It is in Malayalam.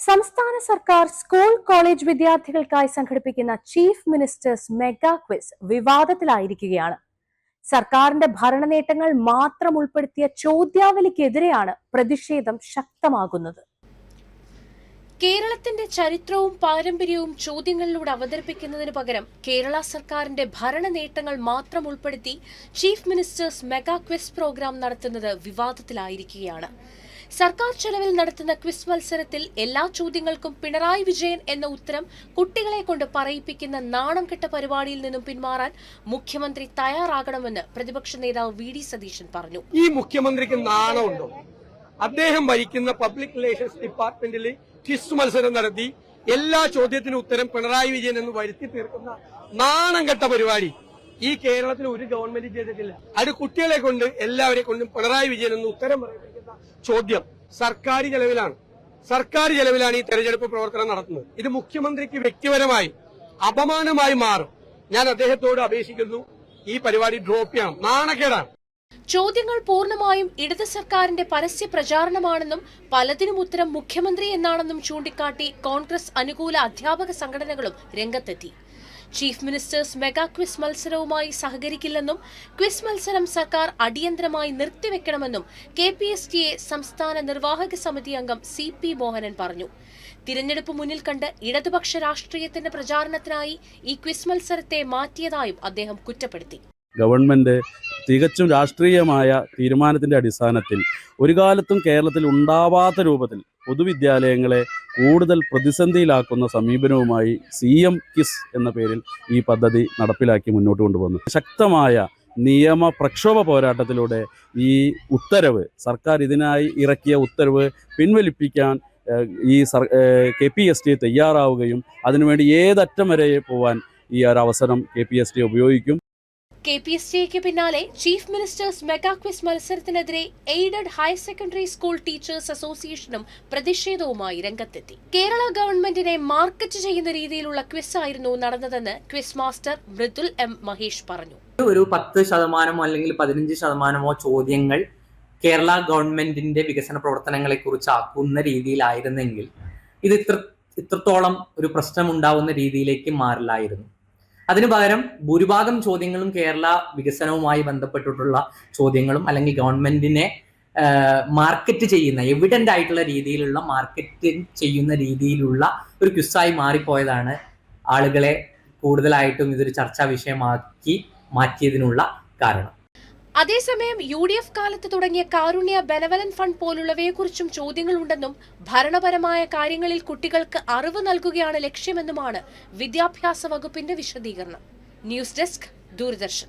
സംസ്ഥാന സർക്കാർ സ്കൂൾ കോളേജ് വിദ്യാർത്ഥികൾക്കായി സംഘടിപ്പിക്കുന്ന ചീഫ് മിനിസ്റ്റേഴ്സ് മെഗാ ക്വിസ് വിവാദത്തിലായിരിക്കുകയാണ്. സർക്കാരിന്റെ ഭരണനേട്ടങ്ങൾ മാത്രം ഉൾപ്പെടുത്തിയ ചോദ്യാവലിക്കെതിരെയാണ് പ്രതിഷേധം ശക്തമാകുന്നത്. കേരളത്തിന്റെ ചരിത്രവും പാരമ്പര്യവും ചോദ്യങ്ങളിലൂടെ അവതരിപ്പിക്കുന്നതിന് പകരം കേരള സർക്കാരിന്റെ ഭരണ നേട്ടങ്ങൾ മാത്രം ഉൾപ്പെടുത്തി chief minister's mega quiz programme നടത്തുന്നത് വിവാദത്തിലായിരിക്കുകയാണ്. സർക്കാർ ചെലവിൽ നടത്തുന്ന ക്വിസ് മത്സരത്തിൽ എല്ലാ ചോദ്യങ്ങൾക്കും പിണറായി വിജയൻ എന്ന ഉത്തരം കുട്ടികളെ കൊണ്ട് പറയിപ്പിക്കുന്ന നാണം കെട്ട പരിപാടിയിൽ നിന്നും പിന്മാറാൻ മുഖ്യമന്ത്രി തയ്യാറാകണമെന്ന് പ്രതിപക്ഷ നേതാവ് വി ഡി സതീശൻ പറഞ്ഞു. ഈ മുഖ്യമന്ത്രിക്ക് നാണമുണ്ടോ? അദ്ദേഹം ഭരിക്കുന്ന പബ്ലിക് റിലേഷൻസ് ഡിപ്പാർട്ട്മെന്റിൽ ക്വിസ് മത്സരം നടത്തി എല്ലാ ചോദ്യത്തിനും ഉത്തരം പിണറായി വിജയൻ എന്ന് വരുത്തി തീർക്കുന്ന നാണം കെട്ട പരിപാടി. ഈ കേരളത്തിൽ ഒരു ഗവൺമെന്റ് ചെയ്തിട്ടില്ല. അത് കുട്ടികളെ കൊണ്ട് എല്ലാവരെ കൊണ്ടും പിണറായി വിജയൻ എന്ന് ഉത്തരം പറയിപ്പിക്കുന്ന ചോദ്യം സർക്കാർ ചെലവിലാണ്. സർക്കാർ ചെലവിലാണ് ഈ തെരഞ്ഞെടുപ്പ് പ്രവർത്തനം നടത്തുന്നത്. ഇത് മുഖ്യമന്ത്രിക്ക് വ്യക്തിപരമായി അപമാനമായി മാറും. ഞാൻ അദ്ദേഹത്തോട് അപേക്ഷിക്കുന്നു. ഈ പരിപാടി ഡ്രോപ്പ് ചെയ്യണം. നാണക്കേടാണ്. ചോദ്യങ്ങൾ പൂർണമായും ഇടത് സർക്കാരിന്റെ പരസ്യ പ്രചാരണമാണെന്നും പലതിനും ഉത്തരം മുഖ്യമന്ത്രി എന്നാണെന്നും ചൂണ്ടിക്കാട്ടി കോൺഗ്രസ് അനുകൂല അധ്യാപക സംഘടനകളും രംഗത്തെത്തി. ചീഫ് മിനിസ്റ്റേഴ്സ് മെഗാ ക്വിസ് മത്സരവുമായി സഹകരിക്കില്ലെന്നും ക്വിസ് മത്സരം സർക്കാർ അടിയന്തരമായി നിർത്തിവെക്കണമെന്നും K P S T A സംസ്ഥാന നിർവാഹക സമിതി അംഗം സി പി മോഹനൻ പറഞ്ഞു. തിരഞ്ഞെടുപ്പ് മുന്നിൽ കണ്ട് ഇടതുപക്ഷ രാഷ്ട്രീയത്തിന്റെ പ്രചാരണത്തിനായി ഈ ക്വിസ് മത്സരത്തെ മാറ്റിയതായും അദ്ദേഹം കുറ്റപ്പെടുത്തി. ഗവൺമെന്റ് തികച്ചും രാഷ്ട്രീയമായ തീരുമാനത്തിന്റെ അടിസ്ഥാനത്തിൽ ഒരു കാലത്തും കേരളത്തിൽ ഉണ്ടാവാത്ത രൂപത്തിൽ പൊതുവിദ്യാലയങ്ങളെ കൂടുതൽ പ്രതിസന്ധിയിലാക്കുന്ന സമീപനവുമായി സി എം കിസ് എന്ന പേരിൽ ഈ പദ്ധതി നടപ്പിലാക്കി മുന്നോട്ട് കൊണ്ടുപോകുന്നു. ശക്തമായ നിയമ പ്രക്ഷോഭ പോരാട്ടത്തിലൂടെ ഈ ഉത്തരവ് സർക്കാർ ഇതിനായി ഇറക്കിയ ഉത്തരവ് പിൻവലിപ്പിക്കാൻ ഈ സർ കെ പി എസ് ടി തയ്യാറാവുകയും അതിനുവേണ്ടി ഏതറ്റം വരെ പോവാൻ ഈ ഒരു അവസരം കെ പി എസ് ടി ഉപയോഗിക്കും. കെ പി എസ് ടിക്ക് പിന്നാലെ chief ministers mega quiz മത്സരത്തിനെതിരെ aided higher secondary school teachers അസോസിയേഷനും പ്രതിഷേധവുമായി രംഗത്തെത്തി. കേരള ഗവൺമെന്റിനെ മാർക്കറ്റ് ചെയ്യുന്ന രീതിയിലുള്ള ക്വിസ് ആയിരുന്നു നടന്നതെന്ന് quiz master Mridul M Mahesh പറഞ്ഞു. ഒരു പത്ത് ശതമാനമോ അല്ലെങ്കിൽ പതിനഞ്ച് ശതമാനമോ ചോദ്യങ്ങൾ കേരള ഗവൺമെന്റിന്റെ വികസന പ്രവർത്തനങ്ങളെ കുറിച്ച് ആക്കുന്ന രീതിയിലായിരുന്നെങ്കിൽ ഇത് ഇത്ര ഇത്രത്തോളം ഒരു പ്രശ്നം ഉണ്ടാവുന്ന രീതിയിലേക്ക് മാറില്ലായിരുന്നു. അതിനു പകരം ഭൂരിഭാഗം ചോദ്യങ്ങളും കേരള വികസനവുമായി ബന്ധപ്പെട്ടിട്ടുള്ള ചോദ്യങ്ങളും അല്ലെങ്കിൽ ഗവൺമെന്റിനെ മാർക്കറ്റ് ചെയ്യുന്ന എവിഡന്റ് ആയിട്ടുള്ള രീതിയിലുള്ള മാർക്കറ്റ് ചെയ്യുന്ന രീതിയിലുള്ള ഒരു ക്യുസായി മാറിപ്പോയതാണ് ആളുകളെ കൂടുതലായിട്ടും ഇതൊരു ചർച്ചാ വിഷയമാക്കി മാറ്റിയതിനുള്ള കാരണം. അതേസമയം യു ഡി എഫ് കാലത്ത് തുടങ്ങിയ കാരുണ്യ ബെനവലൻ ഫണ്ട് പോലുള്ളവയെക്കുറിച്ചും ചോദ്യങ്ങളുണ്ടെന്നും ഭരണപരമായ കാര്യങ്ങളിൽ കുട്ടികൾക്ക് അറിവ് നൽകുകയാണ് ലക്ഷ്യമെന്നുമാണ് വിദ്യാഭ്യാസ വകുപ്പിന്റെ വിശദീകരണം. News desk Doordarshan.